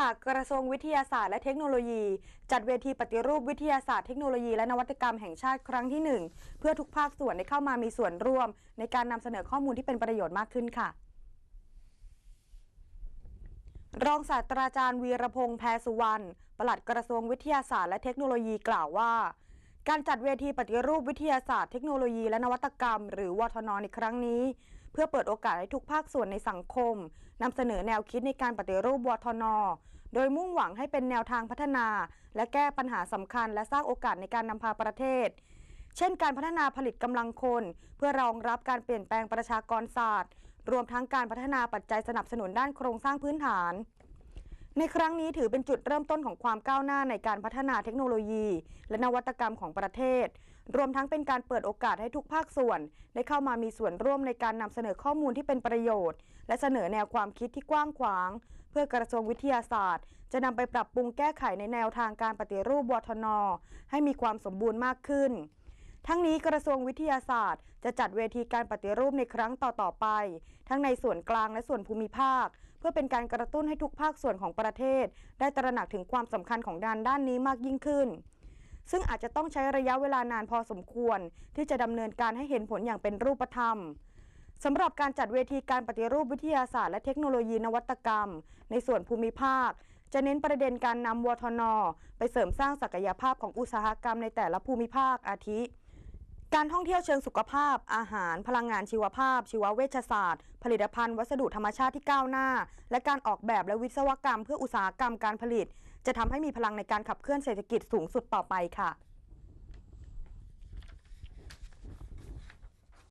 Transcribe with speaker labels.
Speaker 1: ค่ะ กระทรวงวิทยาศาสตร์และเทคโนโลยี จัดเวทีปฏิรูปวิทยาศาสตร์เทคโนโลยีและนวัตกรรมแห่งชาติครั้งที่ 1 เพื่อทุกภาคส่วนได้เข้ามามีส่วนร่วม ในการนำเสนอข้อมูลที่เป็นประโยชน์มากขึ้นค่ะ รองศาสตราจารย์วีรพงษ์แพรสุวรรณปลัดกระทรวงวิทยาศาสตร์และเทคโนโลยีกล่าวว่าการจัดเวทีปฏิรูปวิทยาศาสตร์เทคโนโลยีและนวัตกรรม หรือวทนในครั้งนี้ เพื่อเปิดโอกาสให้ทุกภาคส่วนในสังคมนำเสนอแนวคิดในการปฏิรูปวทน โดยมุ่งหวังให้เป็นแนวทางพัฒนา และแก้ปัญหาสำคัญ และสร้างโอกาสในการนำพาประเทศ เช่น การพัฒนาผลิตกำลังคน เพื่อรองรับการเปลี่ยนแปลงประชากรศาสตร์ รวมทั้งการพัฒนาปัจจัยสนับสนุนด้านโครงสร้างพื้นฐานในครั้งนี้ถือเป็นจุดเริ่มต้นของความก้าวหน้าในการพัฒนาเทคโนโลยี และนวัตกรรมของประเทศ รวมทั้งเป็นการเปิดโอกาสให้ทุกภาคส่วน ได้เข้ามามีส่วนร่วมในการนำเสนอข้อมูลที่เป็นประโยชน์ และเสนอแนวความคิดที่กว้างขวาง เพื่อกระทรวงวิทยาศาสตร์ จะนำไปปรับปรุงแก้ไขในแนวทางการปฏิรูปวทน ให้มีความสมบูรณ์มากขึ้นทั้งนี้กระทรวงวิทยาศาสตร์ จะจัดเวทีการปฏิรูปในครั้งต่อ ๆ ไป ทั้งในส่วนกลางและส่วนภูมิภาค เพื่อเป็นการกระตุ้นให้ทุกภาคส่วนของประเทศ ได้ตระหนักถึงความสำคัญของด้านด้านนี้มากยิ่งขึ้น ซึ่งอาจจะต้องใช้ระยะเวลานานพอสมควร ที่จะดำเนินการให้เห็นผลอย่างเป็นรูปธรรมสำหรับการจัดเวทีการปฏิรูปวิทยาศาสตร์และเทคโนโลยีนวัตกรรม ในส่วนภูมิภาค จะเน้นประเด็นการนำวทน ไปเสริมสร้างศักยภาพของอุตสาหกรรมในแต่ละภูมิภาคอาทิ การท่องเที่ยวเชิงสุขภาพ อาหาร พลังงานชีวภาพ ชีวเวชศาสตร์ ผลิตภัณฑ์ วัสดุธรรมชาติที่ก้าวหน้า และการออกแบบและวิศวกรรม เพื่ออุตสาหกรรมการผลิต จะทำให้มีพลังในการขับเคลื่อนเศรษฐกิจสูงสุดต่อไปค่ะ